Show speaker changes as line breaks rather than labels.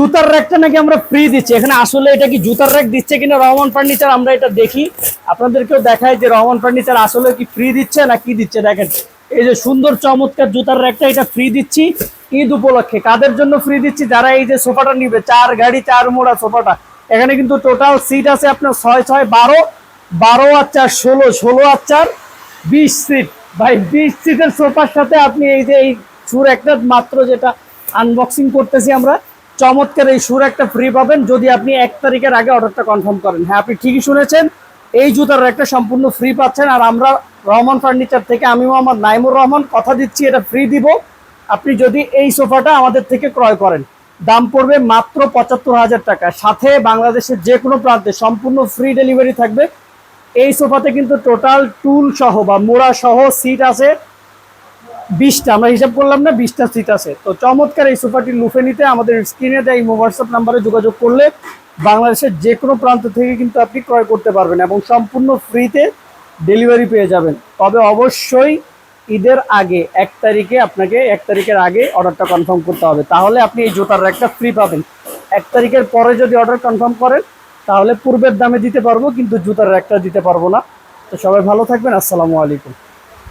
জুতার র্যাকটা নাকি আমরা ফ্রি দিচ্ছি। এখানে আসলে এটা কি জুতার র্যাক দিচ্ছে কিনা রহমান ফার্নিচার আমরা এটা দেখি। আপনাদেরকেও দেখায় যে রহমান ফার্নিচার আসলে কি ফ্রি দিচ্ছে না কি দিচ্ছে। দেখেন, এই যে সুন্দর, চমৎকার জুতার র্যাকটা এটা ফ্রি দিচ্ছি। ঈদ উপলক্ষে কাদের জন্য ফ্রি দিচ্ছি? যারা এই যে সোফাটা নিবে, চার গাড়ি, চার মোড়া সোফাটা। এখানে কিন্তু টোটাল সিট আছে আপনার ছয় ছয়, বারো বারো আর চার ষোলো ষোলো আর চার বিশ সিট ভাই, বিশ সিটের সোফার সাথে আপনি এই যে এই সুর একটা মাত্র যেটা আনবক্সিং করতেছি আমরা চমৎকার এই সুর একটা ফ্রি পাবেন যদি আপনি এক তারিখের আগে অর্ডারটা কনফার্ম করেন। হ্যাঁ আপনি ঠিকই শুনেছেন, এই জুতার একটা সম্পূর্ণ ফ্রি পাচ্ছেন আর আমরা রহমান ফার্নিচার থেকে আমি মোহাম্মদ নাইমুর রহমান কথা দিচ্ছি, এটা ফ্রি দিব। আপনি যদি এই সোফাটা আমাদের থেকে ক্রয় করেন, দাম পড়বে মাত্র পঁচাত্তর হাজার টাকা। সাথে বাংলাদেশের যে কোনো প্রান্তে সম্পূর্ণ ফ্রি ডেলিভারি থাকবে। এই সোফাতে কিন্তু টোটাল টুল সহ বা মোড়া সহ সিট আছে। বিশটা, আমরা হিসাব করলাম না, বিশটা সিট আছে। তো চমৎকার এই সোফাটি লুফে নিতে আমাদের স্ক্রিনে দেয় এই হোয়াটসঅ্যাপ নাম্বারে যোগাযোগ করলে বাংলাদেশের যে কোনো প্রান্ত থেকে কিন্তু আপনি ক্রয় করতে পারবেন এবং সম্পূর্ণ ফ্রিতে ডেলিভারি পেয়ে যাবেন। তবে অবশ্যই ঈদের আগে, এক তারিখে আপনাকে, এক তারিখের আগে অর্ডারটা কনফার্ম করতে হবে। তাহলে আপনি এই জুতার একটা ফ্রি পাবেন। এক তারিখের পরে যদি অর্ডার কনফার্ম করেন, তাহলে পূর্বের দামে দিতে পারব, কিন্তু জুতার একটা দিতে পারব না। তো সবাই ভালো থাকবেন। আসসালামু আলাইকুম।